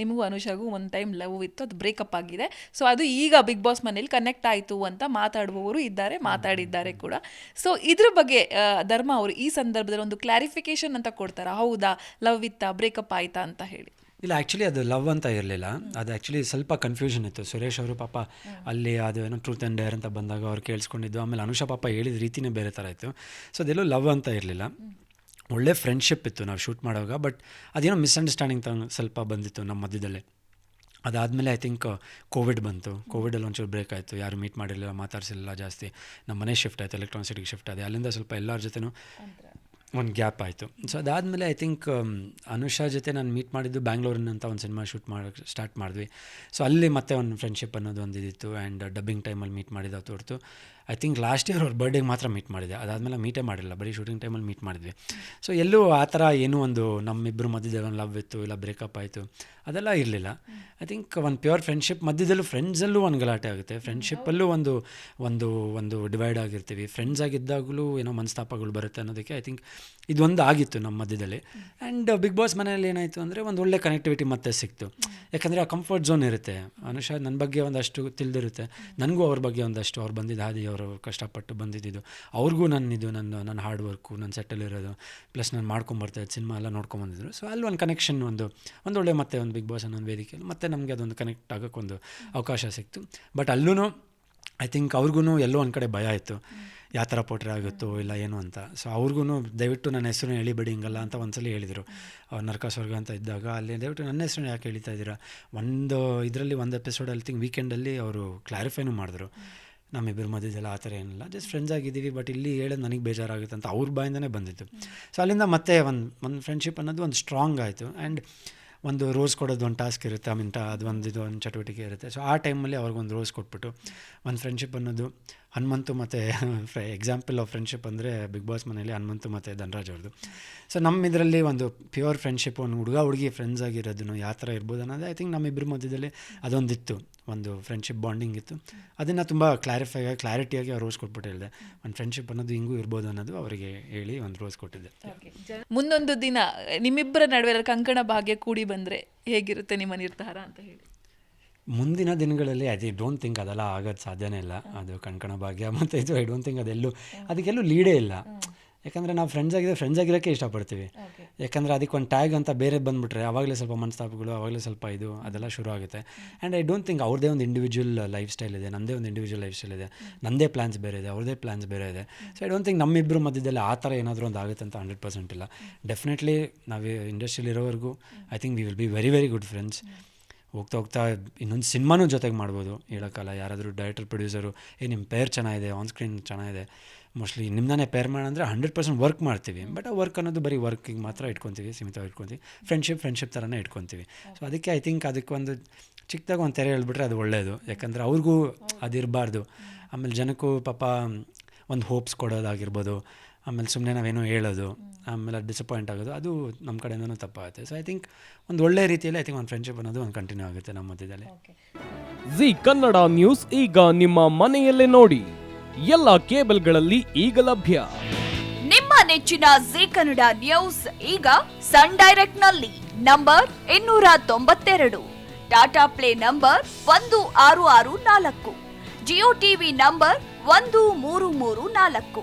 ನಿಮಗೂ ಅನುಷಾಗೂ ಒಂದು time love ಇತ್ತು ಅದು ಬ್ರೇಕಪ್ ಆಗಿದೆ. ಸೊ ಅದು ಈಗ ಬಿಗ್ ಬಾಸ್ ಮನೇಲಿ ಕನೆಕ್ಟ್ ಆಯಿತು ಅಂತ ಮಾತಾಡುವವರು ಇದ್ದಾರೆ ಮಾತಾಡಿದ್ದಾರೆ ಕೂಡ. ಸೊ ಇದ್ರ ಬಗ್ಗೆ ಧರ್ಮ ಅವರು ಈ ಸಂದರ್ಭದಲ್ಲಿ ಒಂದು ಕ್ಲಾರಿಫಿಕೇಶನ್ ಅಂತ ಕೊಡ್ತಾರೆ? ಹೌದಾ? ಲವ್ ಇತ್ತಾ? ಬ್ರೇಕಪ್ ಆಯ್ತಾ ಅಂತ ಹೇಳಿ. ಇಲ್ಲ ಆ್ಯಕ್ಚುಲಿ ಅದು ಲವ್ ಅಂತ ಇರಲಿಲ್ಲ. ಅದು ಆ್ಯಕ್ಚುಲಿ ಸ್ವಲ್ಪ ಕನ್ಫ್ಯೂಷನ್ ಇತ್ತು. ಸುರೇಶ್ ಅವರು ಪಾಪ ಅಲ್ಲಿ ಅದು ಏನೋ ಟ್ರೂತ್ ಆ್ಯಂಡ್ ಡೇರ್ ಅಂತ ಬಂದಾಗ ಅವ್ರು ಕೇಳಿಸ್ಕೊಂಡಿದ್ದು. ಆಮೇಲೆ ಅನುಷಾ ಪಾಪ ಹೇಳಿದ ರೀತಿನೇ ಬೇರೆ ಥರ ಇತ್ತು. ಸೊ ಅದೆಲ್ಲೂ ಲವ್ ಅಂತ ಇರಲಿಲ್ಲ. ಒಳ್ಳೆ ಫ್ರೆಂಡ್ಶಿಪ್ ಇತ್ತು ನಾವು ಶೂಟ್ ಮಾಡುವಾಗ ಬಟ್ ಅದೇನೋ ಮಿಸ್ಅಂಡರ್ಸ್ಟ್ಯಾಂಡಿಂಗ್ ತ ಸ್ವಲ್ಪ ಬಂದಿತ್ತು ನಮ್ಮ ಮಧ್ಯದಲ್ಲೇ. ಅದಾದಮೇಲೆ ಐ ಥಿಂಕ್ ಕೋವಿಡ್ ಬಂತು. ಕೋವಿಡಲ್ಲಿ ಒಂಚೂರು ಬ್ರೇಕ್ ಆಯಿತು. ಯಾರು ಮೀಟ್ ಮಾಡಿರಲಿಲ್ಲ ಮಾತಾಡಿಸಿಲ್ಲ ಜಾಸ್ತಿ. ನಮ್ಮ ಮನೆ ಶಿಫ್ಟ್ ಆಯಿತು ಎಲೆಕ್ಟ್ರಾನಿಕ್ ಸಿಟಿಗೆ ಶಿಫ್ಟ್ ಆದ. ಅಲ್ಲಿಂದ ಸ್ವಲ್ಪ ಎಲ್ಲರ ಜೊತೆನೂ ಒಂದು ಗ್ಯಾಪ್ ಆಯಿತು. ಸೊ ಅದಾದಮೇಲೆ ಐ ಥಿಂಕ್ ಅನುಷಾ ಜೊತೆ ನಾನು ಮೀಟ್ ಮಾಡಿದ್ದು ಬ್ಯಾಂಗ್ಳೂರಿನಂತ ಒಂದು ಸಿನಿಮಾ ಶೂಟ್ ಮಾಡೋಕ್ಕೆ ಸ್ಟಾರ್ಟ್ ಮಾಡಿದ್ವಿ. ಸೊ ಅಲ್ಲಿ ಮತ್ತೆ ಒಂದು ಫ್ರೆಂಡ್ಶಿಪ್ ಅನ್ನೋದು ಒಂದು ಇದಿತ್ತು ಆ್ಯಂಡ್ ಡಬ್ಬಿಂಗ್ ಟೈಮಲ್ಲಿ ಮೀಟ್ ಮಾಡಿದ ಹೊರತು ಐ ಥಿಂಕ್ ಲಾಸ್ಟ್ ಇಯರ್ ಅವ್ರ ಬರ್ಡೇಗೆ ಮಾತ್ರ ಮೀಟ್ ಮಾಡಿದೆ. ಅದಾದಮೇಲೆ ಮೀಟೇ ಮಾಡಿಲ್ಲ. ಬರೀ ಶೂಟಿಂಗ್ ಟೈಮಲ್ಲಿ ಮೀಟ್ ಮಾಡಿದ್ವಿ. ಸೊ ಎಲ್ಲೂ ಆ ಥರ ಏನೂ ಒಂದು ನಮ್ಮಿಬ್ಬರು ಮಧ್ಯದಲ್ಲಿ ಒಂದು ಲವ್ ಇತ್ತು ಇಲ್ಲ ಬ್ರೇಕಪ್ ಆಯಿತು ಅದೆಲ್ಲ ಇರಲಿಲ್ಲ. ಐ ಥಿಂಕ್ ಒಂದು ಪ್ಯೂರ್ ಫ್ರೆಂಡ್ಶಿಪ್ ಮಧ್ಯದಲ್ಲೂ ಫ್ರೆಂಡ್ಸಲ್ಲೂ ಒಂದು ಗಲಾಟೆ ಆಗುತ್ತೆ. ಫ್ರೆಂಡ್ಶಿಪ್ಪಲ್ಲೂ ಒಂದು ಒಂದು ಒಂದು ಡಿವೈಡ್ ಆಗಿರ್ತೀವಿ. ಫ್ರೆಂಡ್ಸ್ ಆಗಿದ್ದಾಗಲೂ ಏನೋ ಮನಸ್ತಾಪಗಳು ಬರುತ್ತೆ ಅನ್ನೋದಕ್ಕೆ ಐ ಥಿಂಕ್ ಇದೊಂದು ಆಗಿತ್ತು ನಮ್ಮ ಮಧ್ಯದಲ್ಲಿ. ಆ್ಯಂಡ್ ಬಿಗ್ ಬಾಸ್ ಮನೆಯಲ್ಲಿ ಏನಾಯಿತು ಅಂದರೆ ಒಂದು ಒಳ್ಳೆ ಕನೆಕ್ಟಿವಿಟಿ ಮತ್ತೆ ಸಿಕ್ತು. ಯಾಕಂದರೆ ಆ ಕಂಫರ್ಟ್ ಝೋನ್ ಇರುತ್ತೆ. ಅನುಷಾ ನನ್ನ ಬಗ್ಗೆ ಒಂದಷ್ಟು ತಿಳಿದಿರುತ್ತೆ. ನನಗೂ ಅವ್ರ ಬಗ್ಗೆ ಒಂದಷ್ಟು, ಅವ್ರು ಬಂದಿದ್ದ ಹಾದಿ ಅವರು ಕಷ್ಟಪಟ್ಟು ಬಂದಿದ್ದು ಅವ್ರಿಗೂ ನನ್ನಿದು ನನ್ನ ನನ್ನ ಹಾರ್ಡ್ ವರ್ಕು ನನ್ನ ಸೆಟಲ್ ಇರೋದು ಪ್ಲಸ್ ನಾನು ಮಾಡ್ಕೊಂಬರ್ತಾಯಿದ್ದೆ ಸಿನಿಮಾ ಎಲ್ಲ ನೋಡ್ಕೊಂಬಂದಿದ್ರು ಸೊ ಅಲ್ಲಿ ಒಂದು ಕನೆಕ್ಷನ್ ಒಂದು ಒಂದು ಒಳ್ಳೆ ಮತ್ತೆ ಒಂದು ಬಿಗ್ ಬಾಸ್ ಅನ್ನೋ ಒಂದು ವೇದಿಕೆಯಲ್ಲಿ ಮತ್ತೆ ನಮಗೆ ಅದೊಂದು ಕನೆಕ್ಟ್ ಆಗೋಕ್ಕೊಂದು ಅವಕಾಶ ಸಿಕ್ತು. ಬಟ್ ಅಲ್ಲೂ ಐ ಥಿಂಕ್ ಅವ್ರಿಗೂ ಎಲ್ಲೋ ಒಂದು ಕಡೆ ಭಯ ಇತ್ತು. ಯಾವ ಥರ ಪೋಟ್ರೆ ಆಗುತ್ತೋ ಇಲ್ಲ ಏನು ಅಂತ? ಸೊ ಅವ್ರಿಗೂ ದಯವಿಟ್ಟು ನನ್ನ ಹೆಸರು ಹೇಳಿಬೇಡಿ ಹಿಂಗಲ್ಲ ಅಂತ ಒಂದ್ಸಲ ಹೇಳಿದರು. ನರಕ ಸ್ವರ್ಗ ಅಂತ ಇದ್ದಾಗ ಅಲ್ಲಿ ದಯವಿಟ್ಟು ನನ್ನ ಹೆಸರು ಯಾಕೆ ಹೇಳ್ತಾ ಇದ್ದೀರಾ? ಒಂದು ಇದರಲ್ಲಿ ಒಂದು ಎಪಿಸೋಡಲ್ಲಿ ಥಿಂಕ್ ವೀಕೆಂಡಲ್ಲಿ ಅವರು ಕ್ಲಾರಿಫೈನೂ ಮಾಡಿದ್ರು. ನಮ್ಮಿಬ್ಬರು ಮಧ್ಯದಲ್ಲಿ ಆ ಥರ ಏನಿಲ್ಲ. ಜಸ್ಟ್ ಫ್ರೆಂಡ್ಸ್ ಆಗಿದ್ದೀವಿ ಬಟ್ ಇಲ್ಲಿ ಹೇಳೋದು ನನಗೆ ಬೇಜಾರಾಗುತ್ತೆ ಅಂತ ಅವ್ರ ಬಾಯಿಂದನೇ ಬಂದಿತ್ತು ಸೊ ಅಲ್ಲಿಂದ ಮತ್ತೆ ಒಂದು ಒಂದು ಫ್ರೆಂಡ್ಶಿಪ್ ಅನ್ನೋದು ಒಂದು ಸ್ಟ್ರಾಂಗ್ ಆಯಿತು. ಆ್ಯಂಡ್ ಒಂದು ರೋಸ್ ಕೊಡೋದು ಒಂದು ಟಾಸ್ಕ್ ಇರುತ್ತೆ. ಐ ಅದು ಒಂದು ಇದು, ಒಂದು ಚಟುವಟಿಕೆ ಇರುತ್ತೆ. ಸೊ ಆ ಟೈಮಲ್ಲಿ ಅವ್ರಿಗೊಂದು ರೋಸ್ ಕೊಟ್ಬಿಟ್ಟು, ಒಂದು ಫ್ರೆಂಡ್ಶಿಪ್ ಅನ್ನೋದು ಹನುಮಂತು ಮತ್ತು ಎಕ್ಸಾಂಪಲ್ ಆಫ್ ಫ್ರೆಂಡ್ಶಿಪ್ ಅಂದರೆ ಬಿಗ್ ಬಾಸ್ ಮನೆಯಲ್ಲಿ ಹನುಮಂತು ಮತ್ತು ಧನರಾಜ್ ಅವ್ರದ್ದು. ಸೊ ನಮ್ಮ ಇದರಲ್ಲಿ ಒಂದು ಪ್ಯೂರ್ ಫ್ರೆಂಡ್ಶಿಪ್ ಒಂದು ಹುಡುಗ ಹುಡುಗಿ ಫ್ರೆಂಡ್ಸ್ ಆಗಿರೋದನ್ನು ಯಾವ ಥರ ಇರ್ಬೋದು ಅನ್ನೋದು ಐ ಥಿಂಕ್ ನಮ್ಮಿಬ್ಬರ ಮಧ್ಯದಲ್ಲಿ ಅದೊಂದಿತ್ತು. ಒಂದು ಫ್ರೆಂಡ್ಶಿಪ್ ಬಾಂಡಿಂಗ್ ಇತ್ತು. ಅದನ್ನು ತುಂಬ ಕ್ಲಾರಿಫೈ ಆಗಿ ಕ್ಲಾರಿಟಿಯಾಗಿ ಅವ್ರು ರೋಸ್ ಕೊಟ್ಬಿಟ್ಟು ಹೇಳಿದೆ. ಒಂದು ಫ್ರೆಂಡ್ಶಿಪ್ ಅನ್ನೋದು ಹಿಂಗೂ ಇರ್ಬೋದು ಅನ್ನೋದು ಅವರಿಗೆ ಹೇಳಿ ಒಂದು ರೋಸ್ ಕೊಟ್ಟಿದ್ದೆ. ಮುಂದೊಂದು ದಿನ, ನಿಮ್ಮಿಬ್ಬರ ನಡುವೆ ಕಂಕಣ ಭಾಗ್ಯ ಕೂಡಿ ಬಂದರೆ ಹೇಗಿರುತ್ತೆ ನಿಮ್ಮ ನಿರ್ಧಾರ ಅಂತ ಹೇಳಿ. ಮುಂದಿನ ದಿನಗಳಲ್ಲಿ ಐ ಡೋಂಟ್ ಥಿಂಕ್ ಅದೆಲ್ಲ ಆಗೋದು ಸಾಧ್ಯನೇ ಇಲ್ಲ. ಅದು ಕಣ್ಕಣ ಭಾಗ್ಯ ಮತ್ತು ಇದು ಐ ಡೋಂಟ್ ಥಿಂಕ್ ಅದೆಲ್ಲೂ, ಅದಕ್ಕೆಲ್ಲೂ ಲೀಡೇ ಇಲ್ಲ. ಯಾಕಂದರೆ ನಾವು ಫ್ರೆಂಡ್ಸ್ ಆಗಿದ್ರೆ ಫ್ರೆಂಡ್ಸ್ ಆಗಿರೋಕ್ಕೆ ಇಷ್ಟಪಡ್ತೀವಿ. ಯಾಕಂದರೆ ಅದಕ್ಕೆ ಒಂದು ಟ್ಯಾಗ್ ಅಂತ ಬೇರೆ ಬಂದುಬಿಟ್ರೆ ಆವಾಗಲೇ ಸ್ವಲ್ಪ ಮನಸ್ತಾಪಗಳು ಆವಾಗಲೇ ಸ್ವಲ್ಪ ಇದು, ಅದೆಲ್ಲ ಶುರು ಆಗುತ್ತೆ. ಆ್ಯಂಡ್ ಐ ಡೋಂಟ್ ಥಿಂಕ್ ಅವ್ರದೇ ಒಂದು ಇಂಡಿವಿಜುವಲ್ ಲೈಫ್ ಸ್ಟೈಲ್ ಇದೆ ನಂದೇ ಒಂದು ಇಂಡಿವಿಜುವಲ್ ಲೈಫ್ ಸ್ಟೈಲ್ ಇದೆ. ನಂದೇ ಪ್ಲ್ಯಾನ್ಸ್ ಬೇರೆ ಇದೆ, ಅವ್ರದೇ ಪ್ಲ್ಯಾನ್ಸ್ ಬೇರೆ ಇದೆ. ಸೊ ಐ ಡೋಂಟ್ ಥಿಂಕ್ ನಮ್ಮಿಬ್ಬರು ಮಧ್ಯದಲ್ಲಿ ಆ ಥರ ಏನಾದರೂ ಒಂದು ಆಗುತ್ತೆ ಅಂತ ಹಂಡ್ರೆಡ್ ಪರ್ಸೆಂಟ್ ಇಲ್ಲ. ಡೆಫಿನೆಟ್ಲಿ ನಾವು ಇಂಡಸ್ಟ್ರಿಯಲ್ಲಿರೋವರೆಗೂ I think we will be very very good friends ಹೋಗ್ತಾ ಹೋಗ್ತಾ ಇನ್ನೊಂದು ಸಿನಿಮಾನೂ ಜೊತೆಗೆ ಮಾಡ್ಬೋದು. ಹೇಳೋಕ್ಕಲ್ಲ ಯಾರಾದರೂ ಡೈರೆಕ್ಟರ್ ಪ್ರೊಡ್ಯೂಸರು ಏ ನಿಮ್ಮ ಪೇರ್ ಚೆನ್ನಾಗಿದೆ ಆನ್ ಸ್ಕ್ರೀನ್ ಚೆನ್ನಾಗಿದೆ. ಮೋಸ್ಟ್ಲಿ ನಿಮ್ಮನ್ನೇ ಪೇರ್ ಮಾಡೋಂದ್ರೆ ಹಂಡ್ರೆಡ್ ಪರ್ಸೆಂಟ್ ವರ್ಕ್ ಮಾಡ್ತೀವಿ. ಬಟ್ ಆ ವರ್ಕ್ ಅನ್ನೋದು ಬರೀ ವರ್ಕಿಗೆ ಮಾತ್ರ ಇಟ್ಕೊತೀವಿ, ಸೀಮಿತವಾಗಿ ಇಟ್ಕೊತೀವಿ. ಫ್ರೆಂಡ್ಶಿಪ್ ಫ್ರೆಂಡ್ಶಿಪ್ ಥರನೇ ಇಟ್ಕೊತೀವಿ. ಸೊ ಅದಕ್ಕೆ ಐ ಥಿಂಕ್ ಅದಕ್ಕೊಂದು ಚಿಕ್ಕದಾಗ ಒಂದು ತೆರೆ ಹೇಳ್ಬಿಟ್ರೆ ಅದು ಒಳ್ಳೆಯದು ಯಾಕಂದರೆ ಅವ್ರಿಗೂ ಅದಿರಬಾರ್ದು. ಆಮೇಲೆ ಜನಕ್ಕೂ ಪಾಪ ಒಂದು ಹೋಪ್ಸ್ ಕೊಡೋದಾಗಿರ್ಬೋದು. ಆಮೇಲೆ ಸುಮ್ಮನೆ ನಾವೇನೋ ಹೇಳೋದು ಆಮೇಲೆ ಡಿಸಪಾಯಿಂಟ್ ಆಗೋದು ಅದು ನಮ್ಮ ಕಡೆಯಿಂದನೂ ತಪ್ಪಾಗುತ್ತೆ. ಸೊ ಐ ಥಿಂಕ್ ಒಂದು ಒಳ್ಳೆ ರೀತಿಯಲ್ಲಿ ಐ ಥಿಂಕ್ ಒಂದು ಫ್ರೆಂಡ್ಶಿಪ್ ಅನ್ನೋದು ಒಂದು ಕಂಟಿನ್ಯೂ ಆಗುತ್ತೆ ನಮ್ಮ ಮಧ್ಯದಲ್ಲಿ. ಜಿ ಕನ್ನಡ ನ್ಯೂಸ್ ಈಗ ನಿಮ್ಮ ಮನೆಯಲ್ಲೇ ನೋಡಿ. ಎಲ್ಲ ಕೇಬಲ್ಗಳಲ್ಲಿ ಈಗ ಲಭ್ಯ. ನಿಮ್ಮ ನೆಚ್ಚಿನ ಜಿ ಕನ್ನಡ ನ್ಯೂಸ್ ಈಗ ಸನ್ ಡೈರೆಕ್ಟ್ನಲ್ಲಿ ನಂಬರ್ ಇನ್ನೂರ ತೊಂಬತ್ತೆರಡು. ಟಾಟಾ ಪ್ಲೇ ನಂಬರ್ ಒಂದು ಆರು ಆರು ನಾಲ್ಕು. ಜಿಯೋ ಟಿವಿ ನಂಬರ್ ಒಂದು ಮೂರು ಮೂರು ನಾಲ್ಕು.